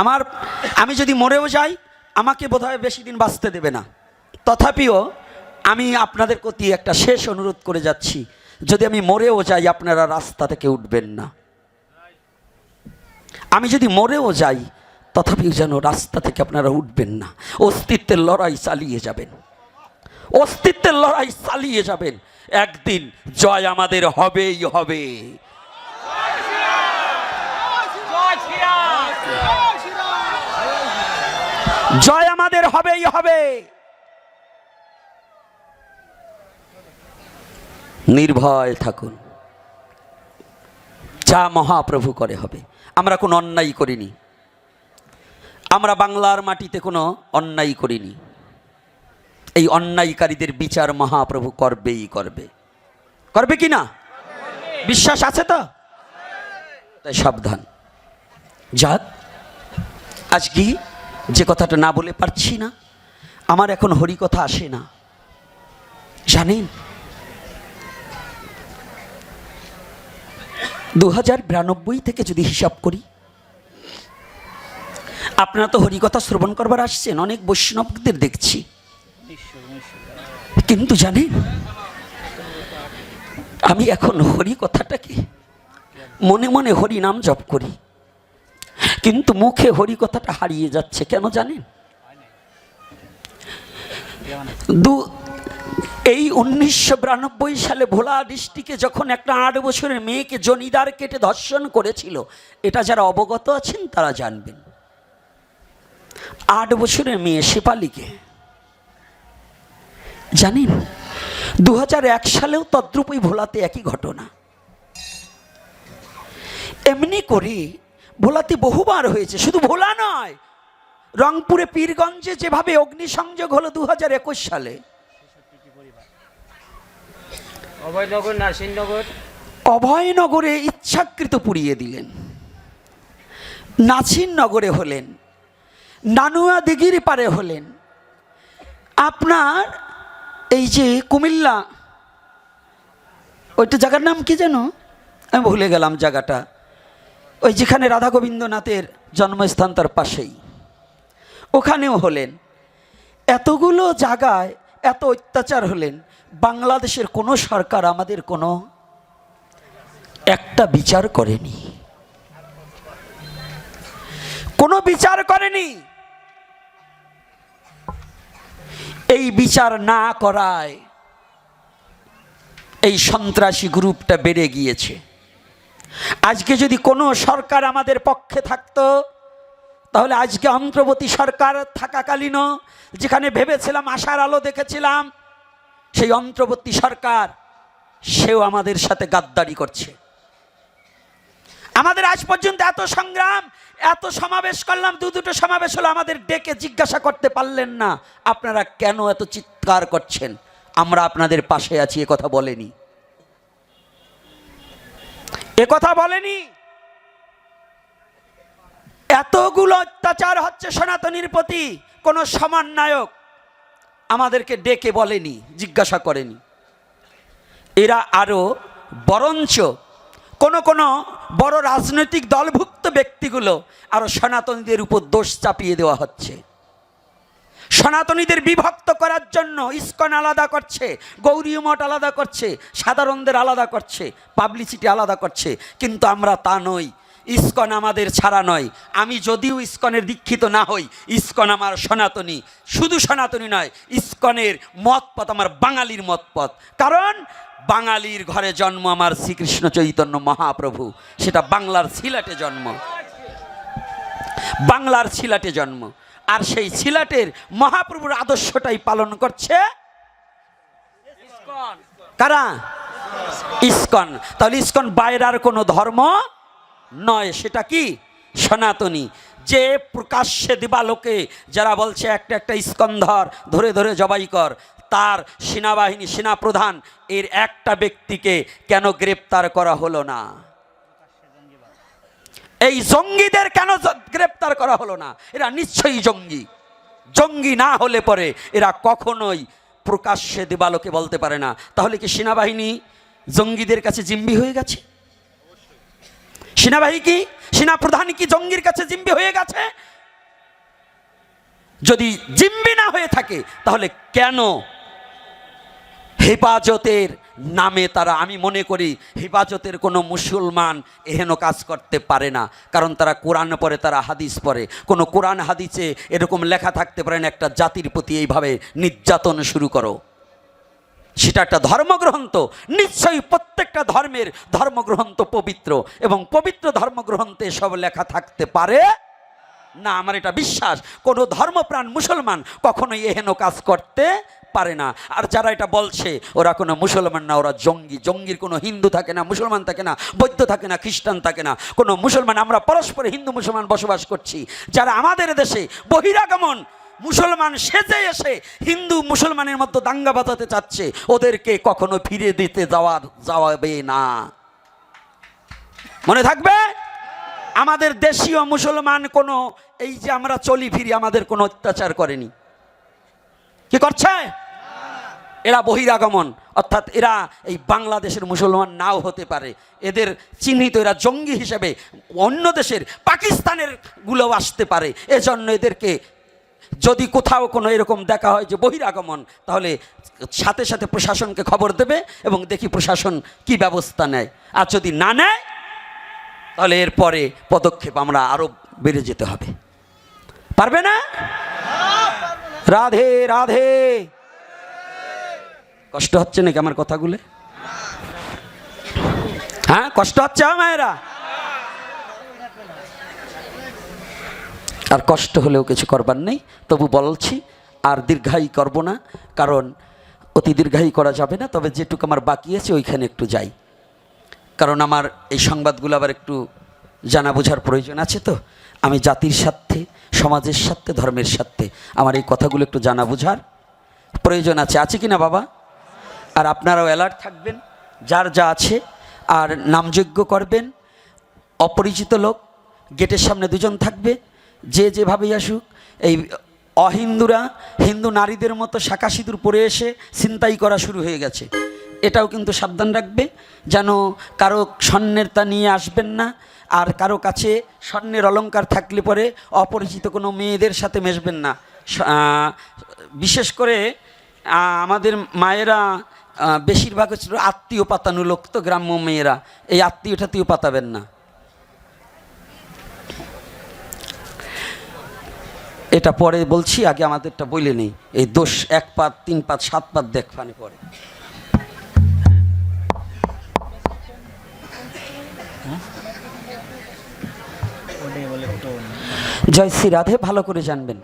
আমার, আমি যদি মরেও যাই, আমাকে বোধহয় বেশি দিন বাঁচতে দেবে না। তথাপিও আমি আপনাদের প্রতি একটা শেষ অনুরোধ করে যাচ্ছি, যদি আমি মরেও যাই, আপনারা রাস্তা থেকে উঠবেন না। আমি যদি মরেও যাই, তথাপিও যেন রাস্তা থেকে আপনারা উঠবেন না। অস্তিত্বের লড়াই চালিয়ে যাবেন। অস্তিত্বের লড়াই চালিয়ে যাবেন। একদিন জয় আমাদের হবেই হবে। জয় আমাদের হবেই হবে। নির্ভয় থাকুন। যা মহাপ্রভু করে হবে। আমরা কোনো অন্যায় করিনি। আমরা বাংলার মাটিতে কোনো অন্যায় করিনি। এই অন্যায়কারীদের বিচার মহাপ্রভু করবেই করবে। করবে কি না? বিশ্বাস আছে তো? তাই সাবধান। যাক আজকে যে কথাটা না বলে পারছি না, আমার এখন হরি কথা আসে না। জানেন? দু হাজার বিরানব্বই থেকে যদি হিসাব করি, আপনারা তো হরিকথা শ্রবণ করবার আসছেন, অনেক বৈষ্ণবদের দেখছি। কিন্তু জানেন, আমি এখন হরি কথাটাকে মনে মনে হরি নাম জপ করি। কিন্তু মুখে হরি কথাটা হারিয়ে যাচ্ছে, কেন জানেন? দু, এই উনিশশো বিরানব্বই সালে ভোলা ডিস্ট্রিক্টে যখন একটা আট বছরের মেয়েকে জনিদার কেটে ধর্ষণ করেছিল, এটা যারা অবগত আছেন তারা জানবেন। আট বছরের মেয়ে শেপালিকে জানেন? দু সালেও তদ্রূপই ভোলাতে একই ঘটনা। এমনি করে ভোলাতে বহুবার হয়েছে শুধু ভোলা নয় রংপুরে পীরগঞ্জে যেভাবে অগ্নিসংযোগ হলো দু হাজার একুশ সালে। অভয়নগর নাসিরনগর। অভয়নগরে ইচ্ছাকৃত পুড়িয়ে দিলেন। নাছিন নগরে হলেন নানুয়া দিঘির পারে হলেন। আপনার এই যে কুমিল্লা ওইটা জায়গার নাম কি যেন? আমি ভুলে গেলাম জায়গাটা। ওই যেখানে রাধা গোবিন্দনাথের জন্মস্থান তার পাশেই। ওখানেও হলেন। এতগুলো জায়গায় এত অত্যাচার হলেন, বাংলাদেশের কোনো সরকার আমাদের কোনো একটা বিচার করেনি। কোনো বিচার করেনি। এই বিচার না করায় এই সন্ত্রাসী গ্রুপটা বেড়ে গিয়েছে। আজকে যদি কোনো সরকার আমাদের পক্ষে থাকতো, তাহলে আজকে অন্তর্বর্তী সরকার থাকাকালীনও যেখানে ভেবেছিলাম, আশার আলো দেখেছিলাম, সেই অন্তর্বর্তী সরকার সেও আমাদের সাথে গাদ্দারি করছে। আমাদের আজ পর্যন্ত এত সংগ্রাম, এত সমাবেশ করলাম, দু দুটো সমাবেশ হলো আমাদের ডেকে জিজ্ঞাসা করতে পারলেন না, আপনারা কেন এত চিৎকার করছেন? আমরা আপনাদের পাশে আছি, এ কথা বলেনি। এ কথা বলেনি? এতগুলো অত্যাচার হচ্ছে সনাতনীর প্রতি, কোনো সমন্বয়ক আমাদেরকে ডেকে বলেনি, জিজ্ঞাসা করেনি। এরা আরও বরঞ্চ কোনো কোনো বড় রাজনৈতিক দলভুক্ত ব্যক্তিগুলো আরও সনাতনীদের উপর দোষ চাপিয়ে দেওয়া হচ্ছে। সনাতনীদের বিভক্ত করার জন্য ইস্কন আলাদা করছে গৌরী মঠ আলাদা করছে, সাধারণদের আলাদা করছে পাবলিসিটি আলাদা করছে। কিন্তু আমরা তা নই। ইস্কন আমাদের ছাড়া নয়। আমি যদিও ইস্কনের দীক্ষিত না হই, ইস্কন আমার সনাতনী। শুধু সনাতনী নয়, ইস্কনের মতপথ আমার বাঙালির মতপথ। কারণ বাঙালির ঘরে জন্ম আমার শ্রীকৃষ্ণ চৈতন্য মহাপ্রভু। সেটা বাংলার সিলাটে জন্ম। বাংলার সিলাটে জন্ম। আর সেই ছিলাটের মহাপ্রভুর আদর্শটাই পালন করছে কারা? ইস্কন। তাহলে ইস্কন বাইরার কোনো ধর্ম নয়, সেটা কি? সনাতনী। যে প্রকাশ্যে দিবালোকে যারা বলছে, একটা একটা ইস্কন্ধর ধরে ধরে জবাই কর। তার সেনাবাহিনী, সেনাপ্রধান, এর একটা ব্যক্তিকে কেন গ্রেপ্তার করা হলো না? এই জঙ্গিদের কেন গ্রেপ্তার করা হলো না? এরা নিশ্চয়ই জঙ্গি। জঙ্গি না হলে পরে এরা কখনোই প্রকাশ্যে দেবালোকে বলতে পারে না। তাহলে কি সেনাবাহিনী জঙ্গিদের কাছে জিম্বি হয়ে গেছে? সেনাবাহিনী কি, সেনাপ্রধান কি জঙ্গির কাছে জিম্বি হয়ে গেছে? যদি জিম্বি না হয়ে থাকে, তাহলে কেন হেফাজতের নামে তারা, আমি মনে করি হেফাজতের কোনো মুসলমান এহেন কাজ করতে পারে না। কারণ তারা কোরআন পরে তারা হাদিস পরে কোনো কোরআন হাদিসে এরকম লেখা থাকতে পারে না, একটা জাতির প্রতি এইভাবে নির্যাতন শুরু করো। সেটা একটা ধর্মগ্রন্থ। নিশ্চয়ই প্রত্যেকটা ধর্মের ধর্মগ্রন্থ পবিত্র। এবং পবিত্র ধর্মগ্রন্থে সব লেখা থাকতে পারে? না, আমার এটা বিশ্বাস। কোনো ধর্মপ্রাণ মুসলমান কখনোই এহেন কাজ করতে পারে না। আর যারা এটা বলছে, ওরা কোনো মুসলমান না, ওরা জঙ্গি। জঙ্গির কোনো হিন্দু থাকে না, মুসলমান থাকে না, বৌদ্ধ থাকে না, খ্রিস্টান থাকে না। কোনো মুসলমান, আমরা পরস্পরে হিন্দু মুসলমান বসবাস করছি। যারা আমাদের দেশে বহিরাগমন, মুসলমান সেজে এসে হিন্দু মুসলমানের মতো দাঙ্গা বাঁচাতে চাচ্ছে, ওদেরকে কখনো ফিরে দিতে যাওয়া, যাওয়াবে না। মনে থাকবে? আমাদের দেশীয় মুসলমান কোনো, এই যে আমরা চলি ফিরি, আমাদের কোনো অত্যাচার করেনি। কি করছে? এরা বহিরাগমন, অর্থাৎ এরা এই বাংলাদেশের মুসলমান নাও হতে পারে। এদের চিহ্নিত এরা জঙ্গি হিসেবে অন্য দেশের পাকিস্তানেরগুলো আসতে পারে। এজন্য এদেরকে যদি কোথাও কোনো এরকম দেখা হয় যে বহিরাগমন, তাহলে সাথে সাথে প্রশাসনকে খবর দেবে এবং দেখি প্রশাসন কি ব্যবস্থা নেয়। আর যদি না নেয়, তাহলে এরপরে পদক্ষেপ আমরা আরও বেড়ে যেতে হবে। পারবে না? রাধে রাধে। কষ্ট হচ্ছে নাকি আমার কথাগুলো? হ্যাঁ কষ্ট হচ্ছে মায়েরা। আর কষ্ট হলেও কিছু করবার নেই। তবু বলছি, আর দীর্ঘায়ী করব না, কারণ অতি দীর্ঘায়ী করা যাবে না, তবে যেটুকু আমার বাকি আছে, ওইখানে একটু যাই। কারণ আমার এই সংবাদগুলো আবার একটু জানা বোঝার প্রয়োজন আছে তো। আমি জাতির স্বার্থে, সমাজের স্বার্থে, ধর্মের স্বার্থে আমার এই কথাগুলো একটু জানা বোঝার প্রয়োজন আছে। আছে কি না বাবা? আর আপনারাও অ্যালার্ট থাকবেন, যার যা আছে, আর নামযোগ্য করবেন, অপরিচিত লোক, গেটের সামনে দুজন থাকবে, যে যেভাবেই আসুক, এই অহিন্দুরা, হিন্দু নারীদের মতো শাখা সিঁদুর পরে এসে ছিনতাই করা শুরু হয়ে গেছে। এটাও কিন্তু সাবধান রাখবে, যেন কারও স্বর্ণের তা নিয়ে আসবেন না, আর কারও কাছে স্বর্ণের অলংকার থাকলে পরে অপরিচিত কোনো মেয়েদের সাথে মেশবেন না। বিশেষ করে আমাদের মায়েরা বেশিরভাগ হচ্ছে আত্মীয় পাতানো লোক তো গ্রাম্য মেয়েরা, এই আত্মীয় টাত্মীয় পাতাবেন না। এটা পরে বলছি, আগে আমাদেরটা বলে নেই, এই দোষ এক পাত, তিন পাত, সাত পাত দেখ ফানে পরে। জয় শ্রী রাধে ভালো করে জানবেন।